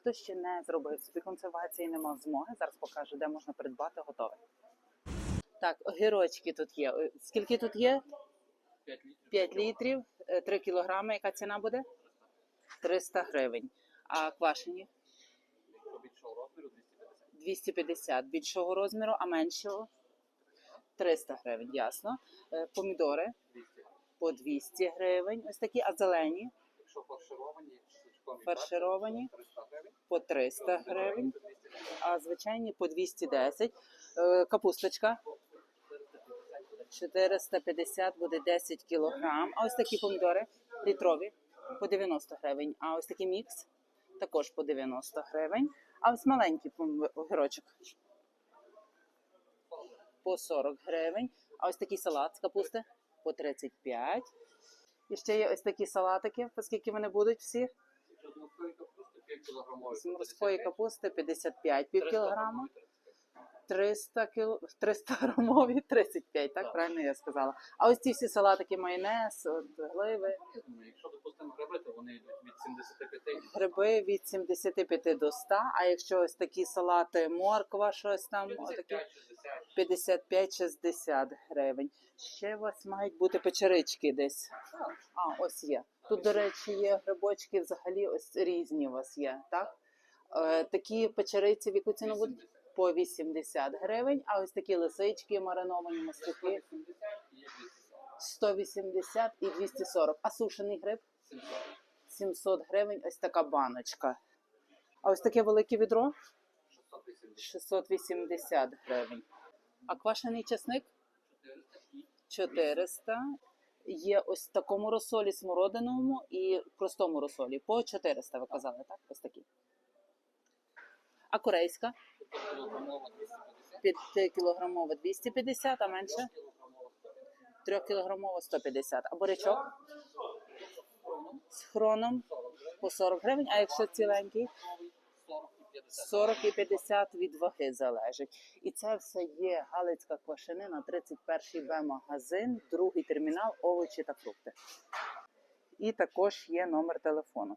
хто ще не зробив собі консервації, не мав змоги, зараз покажу, де можна придбати готове. Так, огірочки тут є. Е, Скільки тут є? 5 літрів, 3 кілограми. Яка ціна буде? 300 гривень. А квашені? 250 більшого розміру, а меншого 300 гривень, ясно. Е, Помідори по 200 гривень. Ось такі, а зелені Якщо фаршировані, фаршировані бачите, 300 гривень. по 300 гривень, а звичайні по 210. Е, Капусточка 450 буде 10 кілограм. А ось такі помідори літрові по 90 гривень. А ось такий мікс також по 90 гривень. А ось маленький огірочок по 40 гривень. А ось такий салат з капусти по 35. І ще є ось такі салатики, оскільки вони будуть всі. Морської капусти 5 кілограмові, З морської капусти 55 пів кілограма. 300 кіл... 300 грамові 35, так правильно я сказала. А ось ці всі салатики, майонез, от, гливи, Якщо, допустимо, гриби, то вони йдуть від 75 гриби від 75 до 100, а якщо ось такі салати, морква, щось там, отакі 55-60. 55-60 гривень. Ще у вас мають бути печерички десь. А, ось є. Тут, до речі, є грибочки взагалі ось різні у вас є, так? Е, такі печериці в яку ціну будуть? По 80 гривень, а ось такі лисички, мариновані маслюки 80 і є 240. 180 і 240. А сушений гриб 700. 700 гривень, ось така баночка. А ось таке велике відро 680. 680 гривень. А квашений чесник 400 Є ось такому розсолі смородиновому і простому розсолі. По 400 ви казали, так? Ось такі. А корейська кілограмова 250. 5 кілограмова 250, а менше Кілограмова 150. 3 кілограмова 150. А бурячок з хроном по 40 гривень, а якщо ціленький 40 і 50. 40 і 50 від ваги залежить. І це все є Галицька квашенина, 31 Б магазин, другий термінал, овочі та фрукти. І також є номер телефону.